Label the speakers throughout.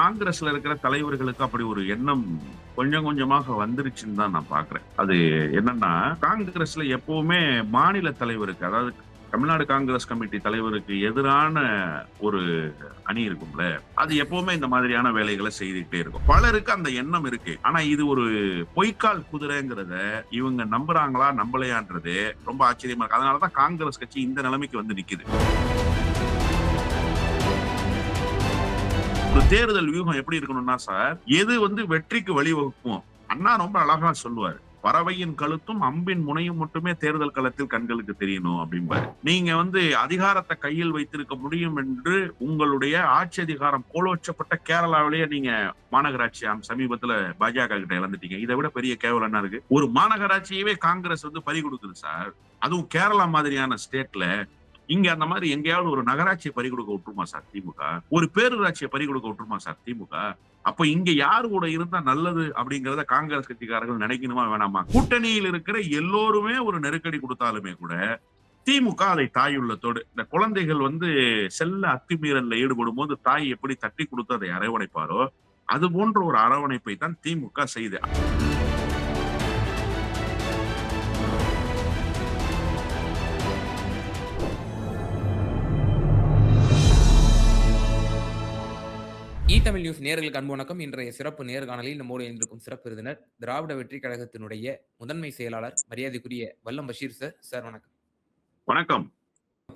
Speaker 1: காங்கிரஸ்ல இருக்கிற தலைவர்களுக்கு அப்படி ஒரு எண்ணம் கொஞ்சம் கொஞ்சமாக வந்துருச்சுன்னு தான் நான் பாக்குறேன் அது என்னன்னா காங்கிரஸ்ல எப்பவுமே மாநில தலைவருக்கு அதாவது தமிழ்நாடு காங்கிரஸ் கமிட்டி தலைவருக்கு எதிரான ஒரு அணி இருக்கும்ல அது எப்பவுமே இந்த மாதிரியான வேலைகளை செய்துக்கிட்டே இருக்கும். பலருக்கு அந்த எண்ணம் இருக்கு. ஆனா இது ஒரு பொய்க்கால் குதிரைங்கிறத இவங்க நம்புறாங்களா நம்பலையான்றது ரொம்ப ஆச்சரியமா இருக்கு. அதனாலதான் காங்கிரஸ் கட்சி இந்த நிலைமைக்கு வந்து நிக்குது. தேர்தல் வியூகம் எப்படி இருக்கணும்னா சார் எது வந்து வெற்றிக்கு வழிவகுக்கும்? அண்ணா ரொம்ப அழகா சொல்லுவாரு. பறவையின் கழுத்தும் அம்பின் முனையும் மட்டுமே தேர்தல் களத்தில் கண்களுக்கு தெரியணும் அப்படிம்பாரு. நீங்க வந்து அதிகாரத்தை கையில் வைத்திருக்க முடியும் என்று உங்களுடைய ஆட்சி அதிகாரம் கோலோச்சப்பட்ட கேரளாவிலேயே நீங்க மாநகராட்சி அம் சமீபத்துல பாஜக கிட்ட இழந்துட்டீங்க. இதை விட பெரிய கேவலம் என்ன இருக்கு? ஒரு மாநகராட்சியவே காங்கிரஸ் வந்து பறி கொடுக்குது சார். அதுவும் கேரளா மாதிரியான ஸ்டேட்ல இங்க அந்த மாதிரி எங்கேயாவது ஒரு நகராட்சியை பறி கொடுக்க விட்டுருமா சார் திமுக? ஒரு பேரூராட்சியை பறி கொடுக்க விட்டுருமா சார் திமுக? அப்ப இங்க யாரு கூட இருந்தா நல்லது அப்படிங்கறத காங்கிரஸ் கட்சிக்காரர்கள் நினைக்கணுமா வேணாமா? கூட்டணியில் இருக்கிற எல்லோருமே ஒரு நெருக்கடி கொடுத்தாலுமே கூட திமுக அதை தாயுள்ளத்தோடு. இந்த குழந்தைகள் வந்து செல்ல அத்துமீறல்ல ஈடுபடும் போது தாய் எப்படி தட்டி கொடுத்து அதை அரவணைப்பாரோ அது போன்ற ஒரு அரவணைப்பை தான் திமுக செய்து.
Speaker 2: தமிழ் நியூஸ் நேர்களுக்கு அன்பு வணக்கம். இன்றைய சிறப்பு நேர்காணலில் நம்மோடு இணைந்திருக்கும் சிறப்பு விருந்தினர் திராவிட வெற்றி கழகத்தினுடைய முதன்மை செயலாளர் மரியாதைக்குரிய வல்லம் பஷீர் சார். சார் வணக்கம்.
Speaker 1: வணக்கம்.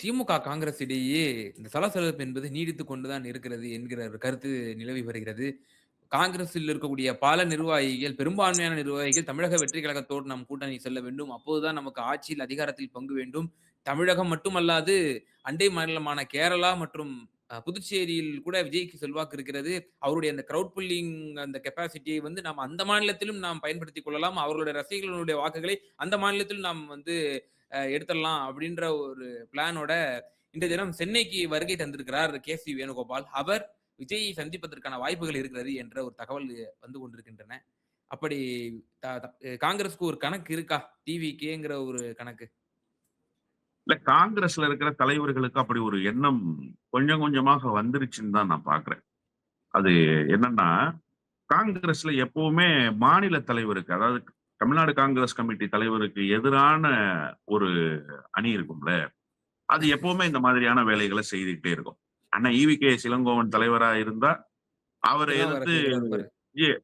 Speaker 2: திமுக காங்கிரஸ் இடையே இந்த சலசலப்பு என்பது நீடித்துக் கொண்டுதான் இருக்கிறது என்கிற ஒரு கருத்து நிலவி வருகிறது. காங்கிரஸில் இருக்கக்கூடிய பல நிர்வாகிகள் பெரும்பான்மையான நிர்வாகிகள் தமிழக வெற்றி கழகத்தோடு நம் கூட்டணி செல்ல வேண்டும். அப்போதுதான் நமக்கு ஆட்சியில் அதிகாரத்தில் பங்கு வேண்டும். தமிழகம் மட்டுமல்லாது அண்டை மாநிலமான கேரளா மற்றும் புதுச்சேரியில் கூட விஜய்க்கு செல்வாக்கு இருக்கிறது. அவருடைய அந்த கிரவுட் புல்லிங் அந்த கெப்பாசிட்டியை வந்து நாம் அந்த மாநிலத்திலும் நாம் பயன்படுத்திக் கொள்ளலாம். அவர்களுடைய ரசிகர்களுடைய வாக்குகளை அந்த மாநிலத்திலும் நாம் வந்து எடுத்துடலாம் அப்படின்ற ஒரு பிளானோட இன்றைய தினம் சென்னைக்கு வருகை தந்திருக்கிறார் கே சி வேணுகோபால். அவர் விஜயை சந்திப்பதற்கான வாய்ப்புகள் இருக்கிறது என்ற ஒரு தகவல் வந்து கொண்டிருக்கின்றன. அப்படி த- காங்கிரஸ்க்கு ஒரு கணக்கு இருக்கா? டிவி கேங்கிற ஒரு கணக்கு.
Speaker 1: இல்ல காங்கிரஸ்ல இருக்கிற தலைவர்களுக்கு அப்படி ஒரு எண்ணம் கொஞ்சம் கொஞ்சமாக வந்துருச்சுன்னு தான் நான் பாக்குறேன். அது என்னன்னா காங்கிரஸ்ல எப்பவுமே மாநில தலைவருக்கு அதாவது தமிழ்நாடு காங்கிரஸ் கமிட்டி தலைவருக்கு எதிரான ஒரு அணி இருக்கும்ல அது எப்பவுமே இந்த மாதிரியான வேலைகளை செய்துக்கிட்டே இருக்கும். அண்ணா ஈவி கே சிலங்கோவன் தலைவரா இருந்தா அவரை எதிர்த்து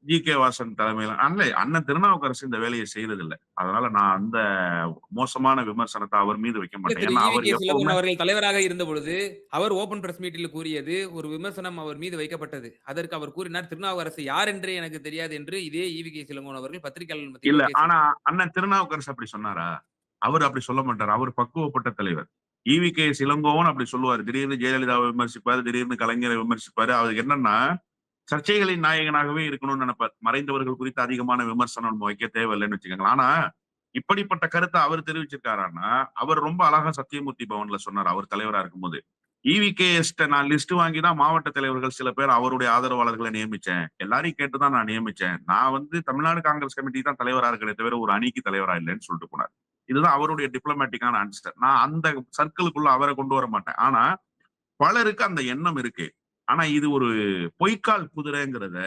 Speaker 1: ஜி கே வாசன் தலைமையில அல்ல அண்ணன் திருநாவுக்கரசு இந்த வேலையை செய்யறது இல்ல அதனால நான் அந்த மோசமான விமர்சனத்தை அவர் மீது வைக்க மாட்டேன். அவர்
Speaker 2: அவர்கள் தலைவராக இருந்த பொழுது அவர் ஓபன் பிரஸ் மீட்டில் கூறியது ஒரு விமர்சனம் அவர் மீது வைக்கப்பட்டது. அதற்கு அவர் கூறினார் திருநாவுக்கரசு யார் என்றே எனக்கு தெரியாது என்று இதே ஈவி கே சிலங்கோன் அவர்கள் பத்திரிகையாளர்
Speaker 1: இல்ல ஆனா அண்ணன் திருநாவுக்கரசு அப்படி சொன்னாரா? அவர் அப்படி சொல்ல மாட்டார். அவர் பக்குவப்பட்ட தலைவர். ஈவி கே சிலங்கோவன் அப்படி சொல்லுவார். திடீர்னு ஜெயலலிதாவை விமர்சிப்பாரு திடீர்னு கலைஞரை விமர்சிப்பாரு. அவருக்கு என்னன்னா சர்ச்சைகளின் நாயகனாகவே இருக்கணும்னு நினைப்பார் மறைந்தவர்கள் குறித்து அதிகமான விமர்சனம் நம்ம வைக்க தேவையில்லைன்னு வச்சுக்கோங்களேன். ஆனா இப்படிப்பட்ட கருத்தை அவர் தெரிவிச்சிருக்காருன்னா அவர் ரொம்ப அழகா சத்தியமூர்த்தி பவன்ல சொன்னார். அவர் தலைவரா இருக்கும்போது. ஈவி கே நான் லிஸ்ட் வாங்கி தான் மாவட்ட தலைவர்கள் சில பேர் அவருடைய ஆதரவாளர்களை நியமிச்சேன். எல்லாரையும் கேட்டுதான் நான் நியமிச்சேன். நான் வந்து தமிழ்நாடு காங்கிரஸ் கமிட்டி தான் தலைவரா இருக்கிறே தவிர ஒரு அணிக்கு தலைவரா இல்லைன்னு சொல்லிட்டு போனார். இதுதான் அவருடைய டிப்ளமேட்டிக்கான ஆன்சர் நான் அந்த சர்க்கிளுக்குள்ள அவரை கொண்டு வர மாட்டேன். ஆனா பலருக்கு அந்த எண்ணம் இருக்கு. ஆனா இது ஒரு பொய்க்கால் குதிரைங்கிறத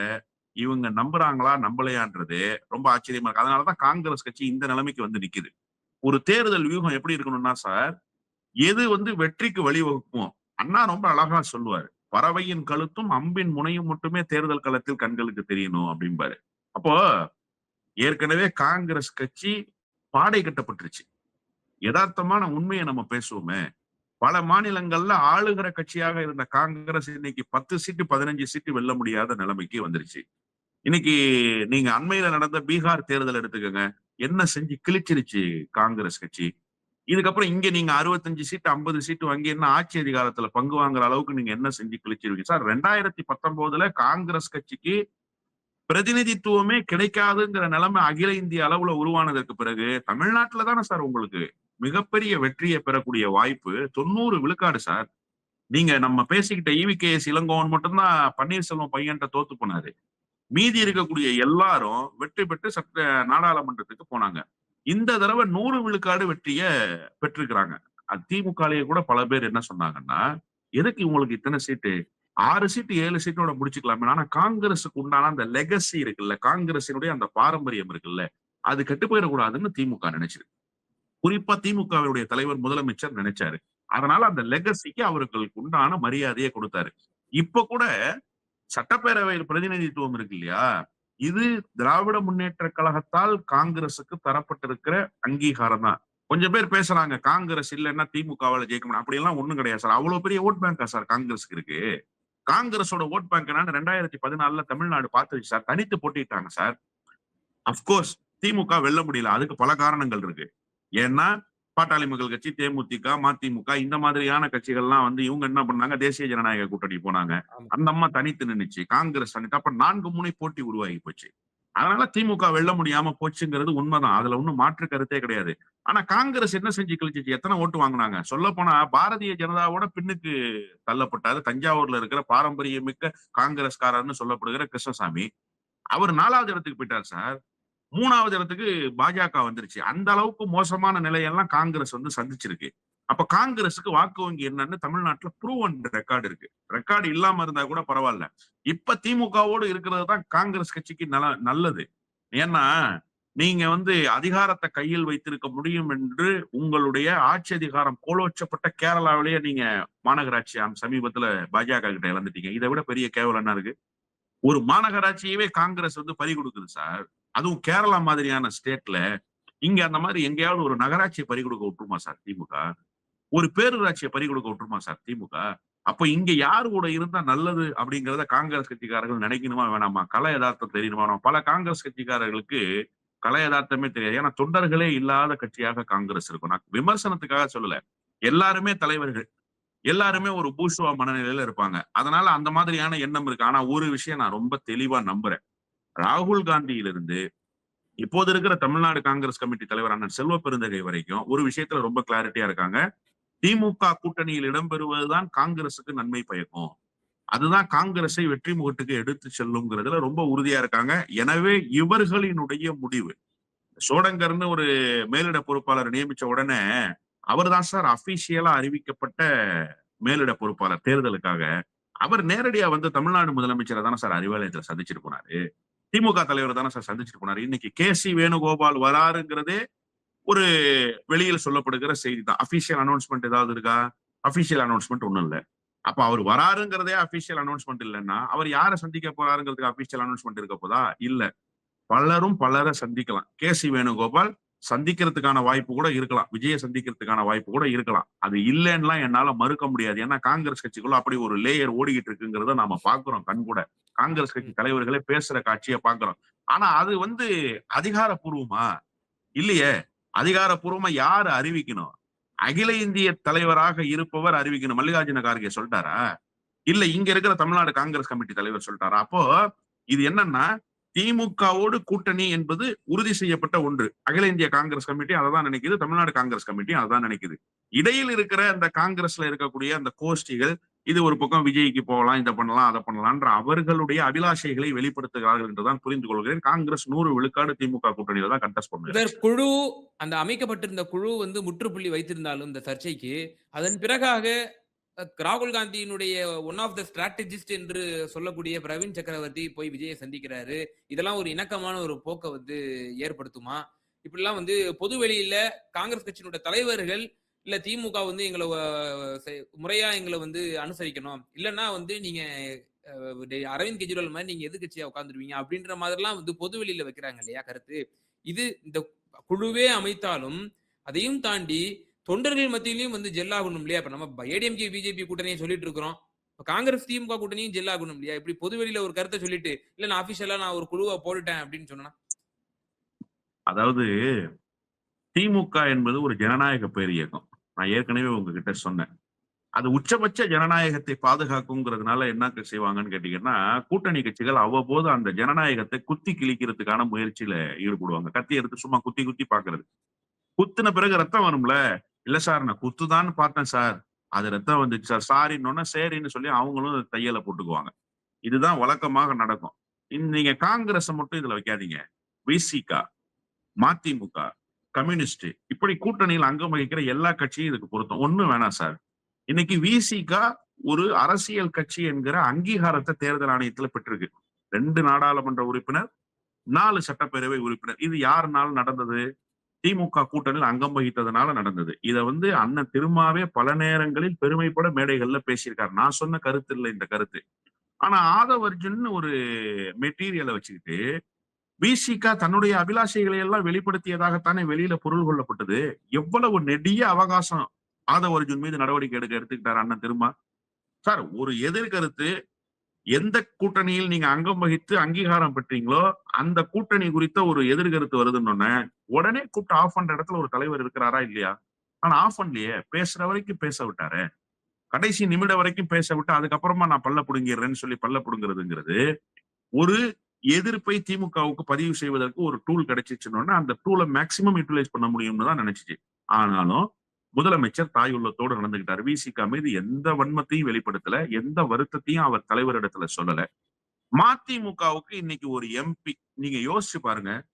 Speaker 1: இவங்க நம்புறாங்களா நம்பலையான்றது ரொம்ப ஆச்சரியமா இருக்கு. அதனாலதான் காங்கிரஸ் கட்சி இந்த நிலைமைக்கு வந்து நிக்குது. ஒரு தேர்தல் வியூகம் எப்படி இருக்கணும்னா சார் எது வந்து வெற்றிக்கு வழிவகுக்கும் அண்ணா ரொம்ப அழகா சொல்லுவாரு பறவையின் கழுத்தும் அம்பின் முனையும் மட்டுமே தேர்தல் களத்தில் கண்களுக்கு தெரியணும் அப்படிம்பாரு. அப்போ ஏற்கனவே காங்கிரஸ் கட்சி பாடை கட்டப்பட்டுருச்சு. யதார்த்தமான உண்மையை நம்ம பேசுவோமே பல மாநிலங்கள்ல ஆளுகிற கட்சியாக இருந்த காங்கிரஸ் இன்னைக்கு பத்து சீட்டு பதினஞ்சு சீட்டு வெல்ல முடியாத நிலைமைக்கு வந்துருச்சு. இன்னைக்கு நீங்க அண்மையில நடந்த பீகார் தேர்தல் எடுத்துக்கோங்க. என்ன செஞ்சு கிழிச்சிருச்சு காங்கிரஸ் கட்சி? இதுக்கப்புறம் இங்க நீங்க அறுபத்தஞ்சு சீட்டு ஐம்பது சீட்டு வாங்கி என்ன ஆட்சி அதிகாரத்துல பங்கு வாங்குற அளவுக்கு நீங்க என்ன செஞ்சு கிழிச்சிருவீங்க சார் ரெண்டாயிரத்தி பத்தொன்பதுல காங்கிரஸ் கட்சிக்கு பிரதிநிதித்துவமே கிடைக்காதுங்கிற நிலைமை அகில இந்திய அளவுல உருவானதற்கு பிறகு தமிழ்நாட்டுல தானே சார் உங்களுக்கு? மிகப்பெரிய வெற்றியை பெறக்கூடிய வாய்ப்பு தொண்ணூறு விழுக்காடு சார். நீங்க நம்ம பேசிக்கிட்ட E V K S Elangovan மட்டும்தான் பன்னீர்செல்வம் பையன்கிட்ட தோத்து போனாரு. மீதி இருக்கக்கூடிய எல்லாரும் வெற்றி பெற்று சட்ட நாடாளுமன்றத்துக்கு போனாங்க. இந்த தடவை நூறு விழுக்காடு வெற்றிய பெற்றிருக்கிறாங்க. அது கூட பல பேர் என்ன சொன்னாங்கன்னா எதுக்கு உங்களுக்கு இத்தனை சீட்டு? ஆறு சீட்டு ஏழு சீட்டோட முடிச்சுக்கலாமே. ஆனா காங்கிரஸுக்கு உண்டான அந்த லெகசி இருக்குல்ல காங்கிரசினுடைய அந்த பாரம்பரியம் இருக்குல்ல அது கெட்டு போயிடக்கூடாதுன்னு திமுக நினைச்சிருக்கு. குறிப்பா திமுகவினுடைய தலைவர் முதலமைச்சர் நினைச்சாரு. அதனால அந்த லெகசிக்கு அவர்களுக்கு உண்டான மரியாதையை கொடுத்தாரு. இப்ப கூட சட்டப்பேரவையில் பிரதிநிதித்துவம் இருக்கு இல்லையா? இது திராவிட முன்னேற்ற கழகத்தால் காங்கிரசுக்கு தரப்பட்டிருக்கிற அங்கீகாரம் தான். கொஞ்சம் பேர் பேசுறாங்க காங்கிரஸ் இல்லைன்னா திமுகவால ஜெயிக்க முடியும். அப்படி எல்லாம் ஒண்ணும் கிடையாது சார். அவ்வளவு பெரிய ஓட் பேங்கா சார் காங்கிரஸுக்கு இருக்கு? காங்கிரஸோட ஓட் பேங்க் என்னன்னு ரெண்டாயிரத்தி பதினாலுல தமிழ்நாடு பார்த்துச்சு சார். தனித்து போட்டிட்டாங்க சார். அப்கோர்ஸ் திமுக வெல்ல முடியல. அதுக்கு பல காரணங்கள் இருக்கு. ஏன்னா பாட்டாளி மக்கள் கட்சி தேமுதிக மதிமுக இந்த மாதிரியான கட்சிகள்லாம் வந்து இவங்க என்ன பண்ணாங்க? தேசிய ஜனநாயக கூட்டணி போனாங்க. அந்த அம்மா தனித்து நின்னுச்சு. காங்கிரஸ் தனித்து. அப்ப நான்கு முனை போட்டி உருவாகி போச்சு. அதனால திமுக வெல்ல முடியாம போச்சுங்கிறது உண்மைதான். அதுல ஒண்ணும் மாற்று கருத்தே கிடையாது. ஆனா காங்கிரஸ் என்ன செஞ்சு கழிச்சிச்சு? எத்தனை ஓட்டு வாங்குனாங்க? சொல்ல போனா பாரதிய ஜனதாவோட பின்னுக்கு தள்ளப்பட்டாரு. தஞ்சாவூர்ல இருக்கிற பாரம்பரியமிக்க காங்கிரஸ்காரர்னு சொல்லப்படுகிற கிருஷ்ணசாமி. அவர் நாலாவது இடத்துக்கு போயிட்டார் சார். மூணாவது இடத்துக்கு பாஜக வந்துருச்சு. அந்த அளவுக்கு மோசமான நிலையெல்லாம் காங்கிரஸ் வந்து சந்திச்சிருக்கு. அப்ப காங்கிரஸுக்கு வாக்கு வங்கி என்னன்னு தமிழ்நாட்டுல ப்ரூவன் ரெக்கார்டு இருக்கு. ரெக்கார்டு இல்லாம இருந்தா கூட பரவாயில்ல. இப்ப திமுகவோடு இருக்கிறது தான் காங்கிரஸ் கட்சிக்கு நல்ல நல்லது. ஏன்னா நீங்க வந்து அதிகாரத்தை கையில் வைத்திருக்க முடியும் என்று உங்களுடைய ஆட்சி அதிகாரம் கோலோச்சப்பட்ட கேரளாவிலேயே நீங்க மாநகராட்சி சமீபத்துல பாஜக கிட்ட இழந்துட்டீங்க. இதை விட பெரிய கேவலம் என்ன இருக்கு? ஒரு மாநகராட்சியவே காங்கிரஸ் வந்து பறி கொடுக்குது சார். அதுவும் கேரளா மாதிரியான ஸ்டேட்ல இங்க அந்த மாதிரி எங்கேயாவது ஒரு நகராட்சியை பறி கொடுக்க விட்டுருமா சார் திமுக? ஒரு பேரூராட்சியை பறி கொடுக்க விட்டுருமா சார் திமுக? அப்ப இங்க யாரு கூட இருந்தா நல்லது அப்படிங்கிறத காங்கிரஸ் கட்சிக்காரர்கள் நினைக்கணுமா வேணாமா? கலை யதார்த்தம் தெரியணுமா பல காங்கிரஸ் கட்சிக்காரர்களுக்கு கலை யதார்த்தமே தெரியாது. ஏன்னா தொண்டர்களே இல்லாத கட்சியாக காங்கிரஸ் இருக்கும். நான் விமர்சனத்துக்காக சொல்லல. எல்லாருமே தலைவர்கள். எல்லாருமே ஒரு பூஷ்வா மனநிலையில இருப்பாங்க. அதனால அந்த மாதிரியான எண்ணம் இருக்கு. ஆனா ஒரு விஷயம் நான் ரொம்ப தெளிவா நம்புறேன். ராகுல் காந்தியிலிருந்து இப்போது இருக்கிற தமிழ்நாடு காங்கிரஸ் கமிட்டி தலைவர் அண்ணன் செல்வ பெருந்தகை வரைக்கும் ஒரு விஷயத்துல ரொம்ப கிளாரிட்டியா இருக்காங்க. திமுக கூட்டணியில் இடம்பெறுவதுதான் காங்கிரசுக்கு நன்மை பயக்கும். அதுதான் காங்கிரஸை வெற்றி முகட்டுக்கு எடுத்து செல்லுங்கிறதுல ரொம்ப உறுதியா இருக்காங்க. எனவே இவர்களினுடைய முடிவு. சோடங்கர்னு ஒரு மேலிட பொறுப்பாளர் நியமிச்ச உடனே அவர்தான் சார் அபிஷியலா அறிவிக்கப்பட்ட மேலிட பொறுப்பாளர் தேர்தலுக்காக. அவர் நேரடியா வந்து தமிழ்நாடு முதலமைச்சரை தானே சார் அறிவாலயத்துல சந்திச்சிட்டு போனாரு. திமுக தலைவர் தானே சார் சந்திச்சுட்டு போனாரு. இன்னைக்கு கே சி வேணுகோபால் வராருங்கிறதே ஒரு வெளியில் சொல்லப்படுகிற செய்தி தான். அபிஷியல் அனௌன்ஸ்மெண்ட் ஏதாவது இருக்கா? அபிஷியல் அனௌன்ஸ்மெண்ட் ஒன்றும் இல்ல. அப்ப அவர் வராருங்கிறதே அபிஷியல் அனௌன்ஸ்மெண்ட் இல்லைன்னா அவர் யாரை சந்திக்க போறாருங்கிறதுக்கு அபிஷியல் அனௌன்ஸ்மெண்ட் இருக்க போதா? இல்ல. பலரும் பலரை சந்திக்கலாம். கே சி வேணுகோபால் சந்திக்கிறதுக்கான வாய்ப்பு கூட இருக்கலாம். விஜய சந்திக்கிறதுக்கான வாய்ப்பு கூட இருக்கலாம். அது இல்லைன்னுலாம் என்னால மறுக்க முடியாது. ஏன்னா காங்கிரஸ் கட்சிக்குள்ள அப்படி ஒரு லேயர் ஓடிக்கிட்டு இருக்குங்கிறத நாம பாக்குறோம் கண் கூட. காங்கிரஸ் கட்சி தலைவர்களே பேசுற காட்சியை பாக்குறோம். ஆனா அது வந்து அதிகாரப்பூர்வமா? இல்லையே. அதிகாரப்பூர்வமா யாரு அறிவிக்கணும்? அகில இந்திய தலைவராக இருப்பவர் அறிவிக்கணும். மல்லிகார்ஜுன கார்கே சொல்லிட்டாரா? இல்ல இங்க இருக்கிற தமிழ்நாடு காங்கிரஸ் கமிட்டி தலைவர் சொல்லிட்டாரா? அப்போ இது என்னன்னா திமுகவோடு கூட்டணி என்பது உறுதி செய்யப்பட்ட ஒன்று. அகில இந்திய காங்கிரஸ் கமிட்டி அதை தான் நினைக்குது தமிழ்நாடு காங்கிரஸ் கமிட்டி அதான் நினைக்குது. இடையில் இருக்கிற அந்த காங்கிரஸ்ல இருக்கக்கூடிய அந்த கோஷ்டிகள் இது ஒரு பக்கம் விஜய்க்கு போகலாம் இதை பண்ணலாம் அதை பண்ணலாம்ன்ற அவர்களுடைய அபிலாஷைகளை வெளிப்படுத்துகிறார்கள் என்றுதான் புரிந்து கொள்கிறேன். காங்கிரஸ் நூறு விழுக்காடு திமுக கூட்டணியில தான் கண்டஸ்ட் பண்ணுது.
Speaker 2: குழு அந்த அமைக்கப்பட்டிருந்த குழு வந்து முற்றுப்புள்ளி வைத்திருந்தாலும் இந்த சர்ச்சைக்கு அதன் பிறகாக ராகுல் காந்தியினுடைய ஒன் ஆஃப் த ஸ்ட்ராட்டஜிஸ்ட் என்று சொல்லக்கூடிய பிரவீன் சக்கரவர்த்தி போய் விஜயை சந்திக்கிறாரு. இதெல்லாம் ஒரு இணக்கமான ஒரு போக்கை வந்து ஏற்படுத்துமா? இப்படிலாம் வந்து பொது வெளியில காங்கிரஸ் கட்சியினுடைய தலைவர்கள் இல்ல திமுக வந்து எங்களை முறையா எங்களை வந்து அனுசரிக்கணும். இல்லைன்னா வந்து நீங்க அரவிந்த் கெஜ்ரிவால் மாதிரி நீங்க எதிர்கட்சியா உட்காந்துருவீங்க அப்படின்ற மாதிரிலாம் வந்து பொது வெளியில வைக்கிறாங்க இல்லையா கருத்து? இது இந்த குழுவே அமைத்தாலும் அதையும் தாண்டி தொண்டர்கள் மத்தியிலையும் வந்து ஜெல்லாகணும் இல்லையா? இப்ப நம்ம ஏடிஎம்கே பிஜேபி கூட்டணியும் சொல்லிட்டு இருக்கிறோம். இப்ப காங்கிரஸ் திமுக கூட்டணியும் ஜெல்லாகணும் இல்லையா? இப்படி பொதுவெளியில ஒரு கருத்தை சொல்லிட்டு இல்ல நான் அபிஷியலா நான் ஒரு குழுவை போட்டுட்டேன் அப்படின்னு சொன்னா
Speaker 1: அதாவது திமுக என்பது ஒரு ஜனநாயக பேர் இயக்கம் நான் ஏற்கனவே உங்ககிட்ட சொன்னேன். அது உச்சபட்ச ஜனநாயகத்தை பாதுகாக்குங்கிறதுனால என்ன செய்வாங்கன்னு கேட்டீங்கன்னா கூட்டணி கட்சிகள் அவ்வப்போது அந்த ஜனநாயகத்தை குத்தி கிழிக்கிறதுக்கான முயற்சியில ஈடுபடுவாங்க. கத்தி எடுத்து சும்மா குத்தி குத்தி பாக்குறது குத்தின பிறகு ரத்தம் வரும்ல? இல்ல சார் நான் குத்துதான்னு பார்த்தேன் சார். அது ரத்தம் வந்துச்சு சார். சாரின்னு சரின்னு சொல்லி அவங்களும் தையலை போட்டுக்குவாங்க. இதுதான் வழக்கமாக நடக்கும். நீங்க காங்கிரஸ் மட்டும் இதுல வைக்காதீங்க. விசிகா மதிமுக கம்யூனிஸ்ட் இப்படி கூட்டணியில் அங்கம் வகிக்கிற எல்லா கட்சியும் இதுக்கு பொருத்தம். ஒண்ணு வேணாம் சார். இன்னைக்கு விசிகா ஒரு அரசியல் கட்சி என்கிற அங்கீகாரத்தை தேர்தல் ஆணையத்துல பெற்றிருக்கு. ரெண்டு நாடாளுமன்ற உறுப்பினர் நாலு சட்டப்பேரவை உறுப்பினர். இது யாருனாலும் நடந்தது? திமுக கூட்டணியில் அங்கம் வகித்ததுனால நடந்தது. இதை வந்து அண்ணன் திருமாவே பல நேரங்களில் பெருமைப்பட மேடைகள்ல பேசியிருக்காரு. நான் சொன்ன கருத்து இல்லை இந்த கருத்து. ஆனா ஆதவர்ஜுன் ஒரு மெட்டீரியலை வச்சுக்கிட்டு பிசிகா தன்னுடைய அபிலாஷைகளை எல்லாம் வெளிப்படுத்தியதாகத்தானே வெளியில பொருள் கொள்ளப்பட்டது. எவ்வளவு நெடிய அவகாசம் ஆதவர்ஜுன் மீது நடவடிக்கை எடுக்க எடுத்துக்கிட்டார் அண்ணன் திருமா. சார் ஒரு எதிர்கருத்து எந்த கூட்டணியில் நீங்க அங்கம் வகித்து அங்கீகாரம் பெற்றீங்களோ அந்த கூட்டணி குறித்த ஒரு எதிர்கருத்து வருதுன்னு உடனே கூப்பிட்டு ஆஃப் பண்ற இடத்துல ஒரு தலைவர் இருக்கிறாரா இல்லையா? ஆனா ஆஃப் பண்ணலையே. பேசுற வரைக்கும் பேச விட்டாரு. கடைசி நிமிடம் வரைக்கும் பேச விட்டு அதுக்கப்புறமா நான் பல்ல புடுங்கிடுறேன்னு சொல்லி பல்ல புடுங்கிறதுங்கிறது ஒரு எதிர்ப்பை திமுகவுக்கு பதிவு செய்வதற்கு ஒரு டூல் கிடைச்சிச்சுன்னு அந்த டூலை மேக்சிமம் யூட்டிலைஸ் பண்ண முடியும்னு தான் நினைச்சிச்சு. ஆனாலும் முதலமைச்சர் தாய் உள்ளத்தோடு நடந்துகிட்டார் விசிகா மீது எந்த வன்மத்தையும் வெளிப்படுத்தல. எந்த வருத்தத்தையும் அவர் தலைவரிடத்துல சொல்லல. மதிமுகவுக்கு இன்னைக்கு ஒரு எம்பி நீங்க யோசிச்சு பாருங்க.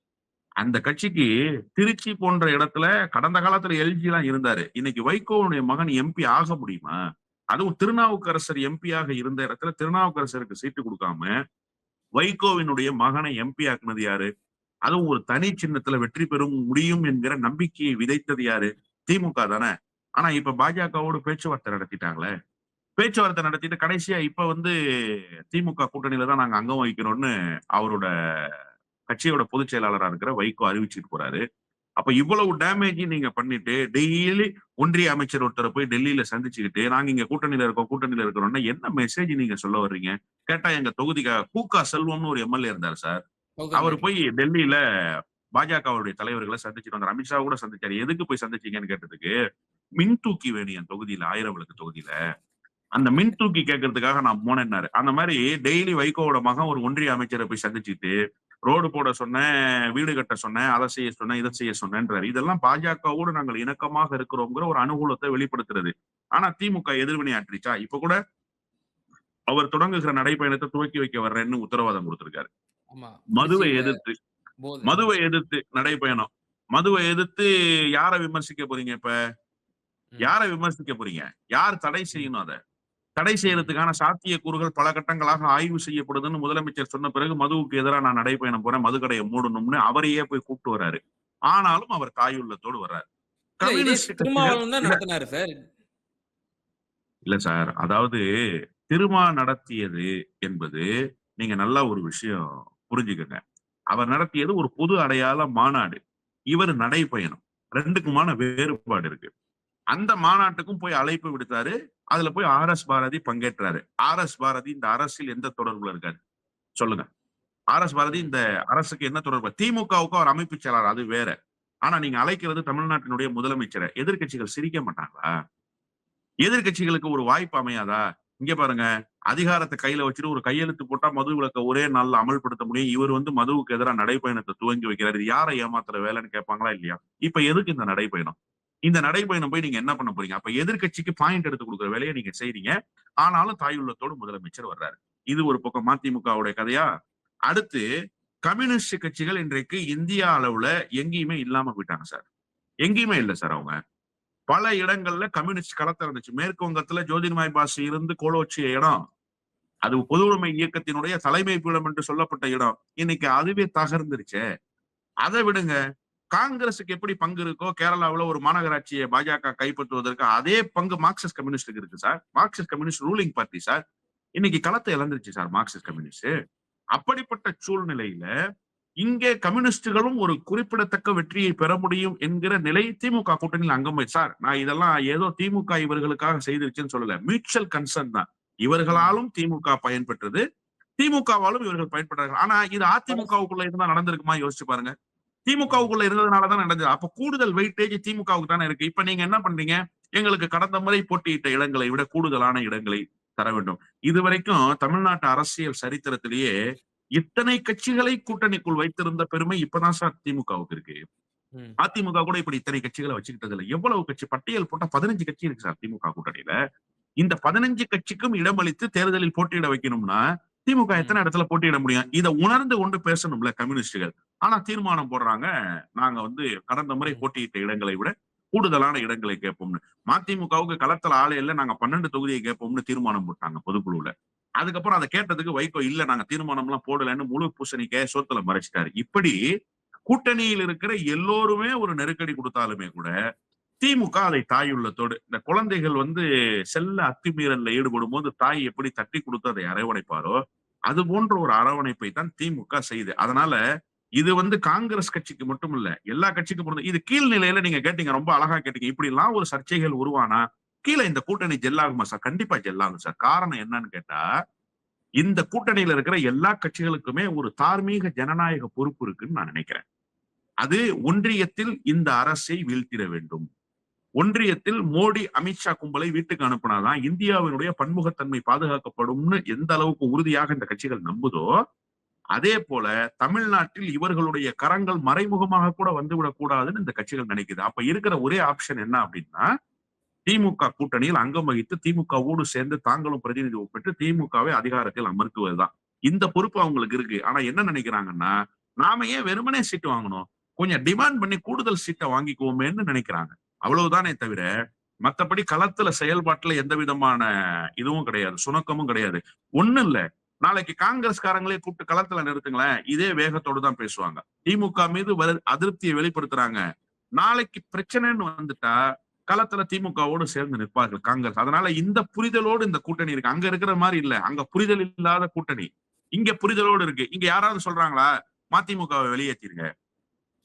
Speaker 1: அந்த கட்சிக்கு திருச்சி போன்ற இடத்துல கடந்த காலத்துல எல்ஜி எல்லாம் இருந்தாரு. இன்னைக்கு வைகோவுடைய மகன் எம்பி ஆக முடியுமா? அதுவும் திருநாவுக்கரசர் எம்பியாக இருந்த இடத்துல திருநாவுக்கரசருக்கு சீட்டு கொடுக்காம வைகோவினுடைய மகனை எம்பி ஆக்குனது யாரு? அதுவும் ஒரு தனி சின்னத்துல வெற்றி பெறும் முடியும் என்கிற நம்பிக்கையை விதைத்தது யாரு? திமுக தானே? ஆனா இப்ப பாஜகவோடு பேச்சுவார்த்தை நடத்திட்டாங்களே? பேச்சுவார்த்தை நடத்திட்டு கடைசியா இப்ப வந்து திமுக கூட்டணியில தான் நாங்க அங்கம் வகிக்கிறோம்னு அவரோட கட்சியோட பொதுச் செயலாளரா இருக்கிற வைகோ அறிவிச்சிட்டு போறாரு. அப்ப இவ்வளவு டேமேஜ் நீங்க பண்ணிட்டு டெய்லி ஒன்றிய அமைச்சர் ஒருத்தரை போய் டெல்லியில சந்திச்சுக்கிட்டு நாங்க இங்க கூட்டணியில இருக்கோம் கூட்டணியில இருக்கிறோம்னா என்ன மெசேஜ் நீங்க சொல்ல வர்றீங்க? கேட்டா எங்க தொகுதிக்கு கூக்கா செல்வம்னு ஒரு எம்எல்ஏ இருந்தார் சார். அவர் போய் டெல்லியில பாஜகவுடைய தலைவர்களை சந்திச்சுட்டு வந்தார். அமித்ஷா கூட சந்திச்சாரு. எதுக்கு போய் சந்திச்சீங்கன்னு கேட்டதுக்கு மின் தூக்கி வேணும் என் தொகுதியில ஆயிரம் விளக்கு தொகுதியில அந்த மின் தூக்கி கேட்கறதுக்காக நான் போனேன்னாரு. அந்த மாதிரி டெய்லி வைகோவோட மகன் ஒரு ஒன்றிய அமைச்சரை போய் சந்திச்சுட்டு ரோடு போட சொன்னேன் வீடு கட்ட சொன்னேன் அதை செய்ய சொன்னேன் இதை செய்ய சொன்னேன்றாரு. இதெல்லாம் பாஜகவோடு நாங்கள் இணக்கமாக இருக்கிறோங்கிற ஒரு அனுகூலத்தை வெளிப்படுத்துறது. ஆனா திமுக எதிர்வினை ஆற்றிச்சா? இப்ப கூட அவர் தொடங்குகிற நடைப்பயணத்தை துவக்கி வைக்க வர்றேன்னு உத்தரவாதம் கொடுத்திருக்காரு. மதுவை எதிர்த்து. மதுவை எதிர்த்து நடைப்பயணம் மதுவை எதிர்த்து யாரை விமர்சிக்க போறீங்க இப்ப. யாரை விமர்சிக்க போறீங்க? யார் தடை செய்யணும் அதை? தடை செய்யறதுக்கான சாத்திய கூறுகள் பல கட்டங்களாக ஆய்வு செய்யப்படுதுன்னு முதலமைச்சர் சொன்ன பிறகு மதுவுக்கு எதிராக நான் நடைப்பயணம் போறேன் மது கடையை மூடணும்னு அவரையே போய் கூப்பிட்டு வர்றாரு. ஆனாலும் அவர் தாயுள்ளத்தோடு வர்றாரு.
Speaker 2: இல்ல சார்
Speaker 1: அதாவது திருமா நடத்தியது என்பது நீங்க நல்லா ஒரு விஷயம் புரிஞ்சுக்கங்க. அவர் நடத்தியது ஒரு பொது அடையாள மாநாடு. இவர் நடைப்பயணம். ரெண்டுக்குமான வேறுபாடு இருக்கு. அந்த மாநாட்டுக்கும் போய் அழைப்பு விடுத்தாரு. அதுல போய் ஆர் எஸ் பாரதி பங்கேற்றாரு. ஆர் எஸ் பாரதி இந்த அரசில் எந்த தொடர்புல இருக்காரு? சொல்லுங்க. ஆர் எஸ் பாரதி இந்த அரசுக்கு என்ன தொடர்பு? திமுகவுக்கு அவர் அமைப்பு செயலாளர் அது வேற. ஆனா நீங்க அழைக்கிறது தமிழ்நாட்டினுடைய முதலமைச்சரை. எதிர்க்கட்சிகள் சிரிக்க மாட்டாங்களா? எதிர்க்கட்சிகளுக்கு ஒரு வாய்ப்பு அமையாதா? இங்க பாருங்க அதிகாரத்தை கையில வச்சுட்டு ஒரு கையெழுத்து போட்டா மது விளக்க ஒரே நாள்ல அமல்படுத்த முடியும். இவர் வந்து மதுவுக்கு எதிராக நடைப்பயணத்தை துவங்கி வைக்கிறார். இது யாரை ஏமாத்துற வேலைன்னு கேட்பாங்களா இல்லையா? இப்ப எதுக்கு இந்த நடைப்பயணம்? இந்த நடைப்பயணம் போய் நீங்க என்ன பண்ண போறீங்க? அப்ப எதிர்க்கட்சிக்கு பாயிண்ட் எடுத்து கொடுக்குற வேலையை நீங்க செய்றீங்க. ஆனாலும் தாயுள்ளத்தோடு முதலமைச்சர் வர்றாரு. இது ஒரு பக்கம் மதிமுகவுடைய கதையா? அடுத்து கம்யூனிஸ்ட் கட்சிகள் இன்றைக்கு இந்தியா அளவுல எங்கேயுமே இல்லாம போயிட்டாங்க சார். எங்கேயுமே இல்லை சார் அவங்க. பல இடங்கள்ல கம்யூனிஸ்ட் களத்தை இருந்துச்சு. மேற்கு வங்கத்துல ஜோதிர்மாய் பாசு இருந்து கோலோச்சிய இடம் அது பொது இயக்கத்தினுடைய தலைமை பீடம் என்று சொல்லப்பட்ட இடம். இன்னைக்கு அதுவே தகர்ந்துருச்சே. அதை விடுங்க. காங்கிரஸுக்கு எப்படி பங்கு இருக்கோ கேரளாவுல ஒரு மாநகராட்சியை பாஜக கைப்பற்றுவதற்கு அதே பங்கு மார்க்சிஸ்ட் கம்யூனிஸ்டுக்கு இருக்கு sir. Marxist communist ruling party sir. இன்னைக்கு களத்தை இழந்துருச்சு சார் மார்க்சிஸ்ட் கம்யூனிஸ்ட் அப்படிப்பட்ட சூழ்நிலையில இங்கே கம்யூனிஸ்டுகளும் ஒரு குறிப்பிடத்தக்க வெற்றியை பெற முடியும் என்கிற நிலை திமுக கூட்டணியில் அங்கம் சார் நான் இதெல்லாம் ஏதோ திமுக இவர்களுக்காக செய்திருச்சுன்னு சொல்லல. மியூச்சுவல் கன்சர்ன் தான். இவர்களாலும் திமுக பயன்பெற்றது. திமுகவாலும் இவர்கள் பயன்படுறார்கள் ஆனா இது அதிமுகவுக்குள்ள இருந்தா நடந்திருக்குமா? யோசிச்சு பாருங்க. திமுகவுக்குள்ள இருந்ததுனாலதான் நடந்தது. அப்ப கூடுதல் வெயிட்டேஜ் திமுகவுக்கு தானே இருக்கு. இப்ப நீங்க என்ன பண்றீங்க? எங்களுக்கு கடந்த முறை போட்டியிட்ட இடங்களை விட கூடுதலான இடங்களை தர வேண்டும். இதுவரைக்கும் தமிழ்நாட்டு அரசியல் சரித்திரத்திலேயே இத்தனை கட்சிகளை கூட்டணிக்குள் வைத்திருந்த பெருமை இப்பதான் சார் திமுகவுக்கு இருக்கு. அதிமுக கூட இப்படி இத்தனை கட்சிகளை வச்சுக்கிட்டது இல்ல எவ்வளவு கட்சி பட்டியல் போட்டா பதினஞ்சு கட்சி இருக்கு சார் திமுக கூட்டணியில. இந்த பதினஞ்சு கட்சிக்கும் இடமளித்து தேர்தலில் போட்டியிட வைக்கணும்னா திமுக எத்தனை இடத்துல போட்டியிட முடியும்? இதை உணர்ந்து கொண்டு பேசணும்ல கம்யூனிஸ்டுகள். ஆனா தீர்மானம் போடுறாங்க நாங்க வந்து கடந்த முறை போட்டியிட்ட இடங்களை விட கூடுதலான இடங்களை கேட்போம்னு. மதிமுகவுக்கு களத்துல ஆளே இல்ல நாங்க பன்னெண்டு தொகுதியை கேட்போம்னு தீர்மானம் போட்டாங்க பொதுக்குழுல அதுக்கப்புறம் அதை கேட்டதுக்கு வைகோ இல்ல நாங்க தீர்மானம் எல்லாம் போடலன்னு முழு பூசணிக்காய சோத்துல மறைச்சிட்டாரு. இப்படி கூட்டணியில் இருக்கிற எல்லோருமே ஒரு நெருக்கடி கொடுத்தாலுமே கூட திமுக அதை தாயுள்ளத்தோடு இந்த குழந்தைகள் வந்து செல்ல அத்துமீறல்ல ஈடுபடும் போது தாய் எப்படி தட்டி கொடுத்து அதை அரவணைப்பாரோ அது போன்ற ஒரு அரவணைப்பை தான் திமுக செய்யுது அதனால இது வந்து காங்கிரஸ் கட்சிக்கு மட்டும் இல்ல எல்லா கட்சிக்கும் இது கீழ்நிலையில நீங்க கேட்டீங்க ரொம்ப அழகா கேட்டீங்க. இப்படி எல்லாம் ஒரு சர்ச்சைகள் உருவானா கீழே இந்த கூட்டணி ஜெல்லாகுமா சார்? கண்டிப்பா ஜெல்லாகும் சார். காரணம் என்னன்னு கேட்டா இந்த கூட்டணியில இருக்கிற எல்லா கட்சிகளுக்குமே ஒரு தார்மீக ஜனநாயக பொறுப்பு இருக்குன்னு நான் நினைக்கிறேன். அது ஒன்றியத்தில் இந்த அரசை வீழ்த்திட வேண்டும். ஒன்றியத்தில் மோடி அமித்ஷா கும்பலை வீட்டுக்கு அனுப்புனாதான் இந்தியாவினுடைய பன்முகத்தன்மை பாதுகாக்கப்படும்னு எந்த அளவுக்கு உறுதியாக இந்த கட்சிகள் நம்புதோ அதே போல தமிழ்நாட்டில் இவர்களுடைய கரங்கள் மறைமுகமாக கூட வந்துவிடக் கூடாதுன்னு இந்த கட்சிகள் நினைக்குது. அப்ப இருக்கிற ஒரே ஆப்ஷன் என்ன அப்படின்னா திமுக கூட்டணியில் அங்கம் வகித்து திமுகவோடு சேர்ந்து தாங்களும் பிரதிநிதித்துவம் பெற்று திமுகவை அதிகாரத்தில் அமர்த்துவதுதான். இந்த பொறுப்பு அவங்களுக்கு இருக்கு. ஆனா என்ன நினைக்கிறாங்கன்னா நாம ஏன் வெறுமனே சீட்டு வாங்கணும்? கொஞ்சம் டிமாண்ட் பண்ணி கூடுதல் சீட்டை வாங்கிக்குவோமேன்னு நினைக்கிறாங்க. அவ்வளவுதானே தவிர மத்தபடி களத்துல செயல்பாட்டுல எந்த விதமான இதுவும் கிடையாது. சுணக்கமும் கிடையாது. ஒண்ணும் இல்ல. நாளைக்கு காங்கிரஸ்காரங்களே கூப்பிட்டு களத்துல நிறுத்துங்களேன். இதே வேகத்தோடு தான் பேசுவாங்க. திமுக மீது வரு- அதிருப்தியை வெளிப்படுத்துறாங்க. நாளைக்கு பிரச்சனைன்னு வந்துட்டா களத்துல திமுகவோடு சேர்ந்து நிற்பார்கள் காங்கிரஸ். அதனால இந்த புரிதலோடு இந்த கூட்டணி இருக்கு. அங்க இருக்கிற மாதிரி இல்ல. அங்க புரிதல் இல்லாத கூட்டணி. இங்க புரிதலோடு இருக்கு. இங்க யாராவது சொல்றாங்களா? மதிமுகவை வெளியேற்றிருங்க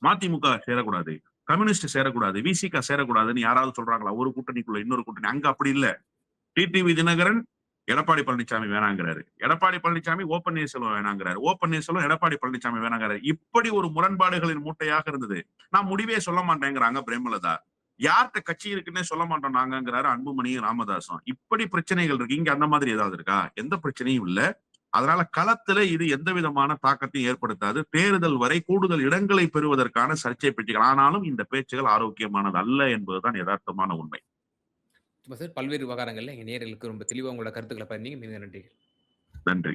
Speaker 1: மதிமுக சேரக்கூடாது. கம்யூனிஸ்ட் சேரக்கூடாது. விசிக சேரக்கூடாதுன்னு யாராவது சொல்றாங்களா? ஒரு கூட்டணிக்குள்ள இன்னொரு கூட்டணி. அங்க அப்படி இல்ல. டிடிவி தினகரன் எடப்பாடி பழனிசாமி வேணாங்கிறாரு. எடப்பாடி பழனிசாமி ஓ பன்னீர்செல்வம் வேணாங்கிறாரு. ஓ பன்னீர்செல்வம் எடப்பாடி பழனிசாமி வேணாங்கிறாரு. இப்படி ஒரு முரண்பாடுகளின் மூட்டையாக இருந்தது. நான் முடிவே சொல்ல மாட்டேங்கிறாங்க பிரேமலதா. யார்கிட்ட கட்சி இருக்குன்னே சொல்ல மாட்டோம் நாங்கங்கிறாரு அன்புமணியும் ராமதாசும். இப்படி பிரச்சனைகள் இருக்கு. இங்க அந்த மாதிரி ஏதாவது இருக்கா? எந்த பிரச்சனையும் இல்ல. அதனால களத்துல இது எந்த விதமான தாக்கத்தையும் ஏற்படுத்தாது. தேர்தல் வரை கூடுதல் இடங்களை பெறுவதற்கான சர்ச்சை பேச்சுகள் ஆனாலும் இந்த பேச்சுகள் ஆரோக்கியமானது அல்ல என்பதுதான் யதார்த்தமான உண்மை.
Speaker 2: சார் பல்வேறு விவகாரங்கள்ல எங்க நேயர்களுக்கு ரொம்ப தெளிவா உங்களோட கருத்துக்களை பதிந்தீங்க மிக நன்றி
Speaker 1: நன்றி.